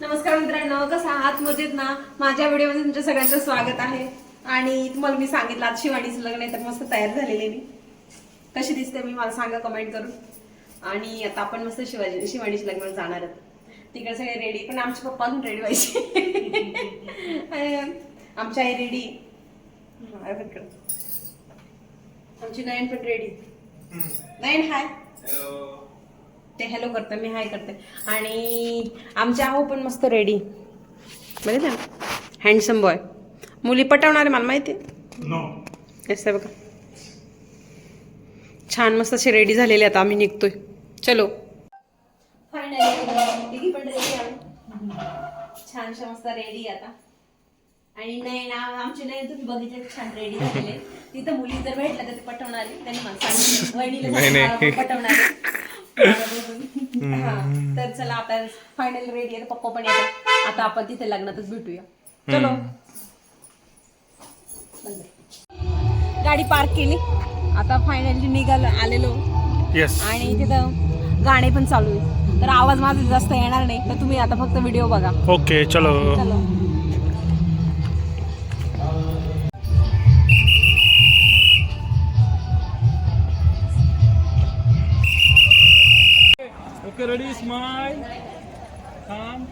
नमस्कार मित्रांनो कसं आहात मजेत ना? माझ्या व्हिडिओमध्ये तुमच्या सगळ्यांचं स्वागत आहे. आणि तुम्हाला मी सांगितलं आज शिवाणीचं लग्न आहे तर मस्त तयार झालेले मी. कशी दिसते मी मला सांगा कमेंट करून. आणि आता आपण मस्त शिवाजी शिवाणीच्या लग्नाला जाणार आहोत. तिकडे सगळे रेडी पण आमचे पप्पा अजून रेडी व्हायचे आमच्या आई रेडी आमची नयन पण रेडी नयन हाय ते हॅलो करते मी हाय करते. आणि आमचे आहो पण मस्त रेडी बघितलं ना हँडसम बॉय मुली पटवणारे मला माहिती आहे? बघा. छान मस्त असे रेडी झालेले आता आम्ही निघतोय. चलो. फायनली पण रेडी छानशा मस्त रेडी आता. आणि नाही ना आमचे नाही तुम्ही बघितले छान रेडी झालेले तिथं मुली जर भेटल्या तर ते पटवणारे. त्यांनी मला सांगितलं पटवणारे. तर चला आता फायनल रेडी आहे. पप्पा पण येतात. आता आपण तिथे लग्नातच भेटूया. चलो. गाडी पार्क केली. आता फायनली निघाल आलेलो. येस आणि तिथं गाणे पण चालू आहे तर आवाज माझा जास्त येणार नाही तर तुम्ही आता फक्त व्हिडिओ बघा. ओके चलो. चलो. ओके रेडी स्माइल काम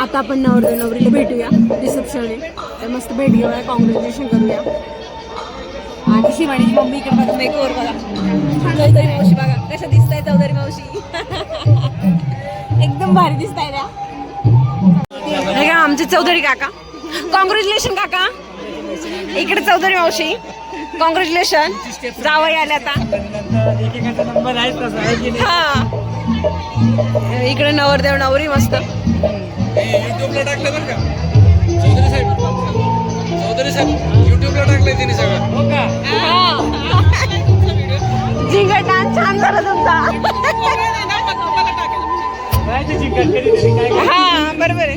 आता आपण नवर नवरीला भेटूया. रिसेप्शन तर मस्त भेट घेऊया. कॉंग्रॅच्युलेशन करूया. आणि शिवाणीची मम्मी इकडे बघा मेकओवर बघा. चौधरी मावशी बघा. कशा दिसताय चौधरी मावशी. एकदम भारी दिसताय त्या. का आमचे चौधरी काका. कॉंग्रॅच्युलेशन काका. इकडे चौधरी मावशी. कॉंग्रॅच्युलेशन जावई आले आता. हा. इकडे नवरदेव नवरी मस्त. युट्यूबला टाकलं बरं का चौधरी साहेब चौधरी साहेब युट्यूबला टाकलंय त्यांनी सगळं जिंगल डान्स छान झाला तुमचा हा बरोबर आहे?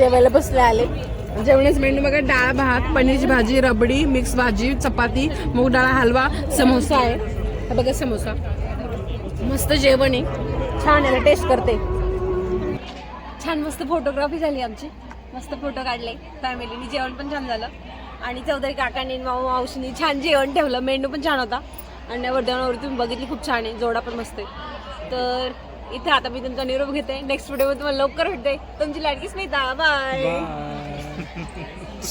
जेवायला बसले आले. जेवणच मेनू बघा डाळ भात पनीरची भाजी रबडी मिक्स भाजी चपाती मूग डाळ हलवा समोसा आहे. हा बघा समोसा. मस्त जेवण आहे. छान आहे टेस्ट करते. छान मस्त फोटोग्राफी झाली आमची. मस्त फोटो काढले फॅमिलीनी जेवण पण छान झालं. आणि चौधरी काकांनी माऊ मावशीनी छान जेवण ठेवलं. मेंडू पण छान होता. आणि वर्धनावर तुम्ही बघितली खूप छान आहे. जोडा पण मस्त आहे. तर इथे आता मी तुमचा निरोप घेते. नेक्स्ट व्हिडिओ तुम्हाला लवकर भेटते. तुमची लाडकीच नाही बाय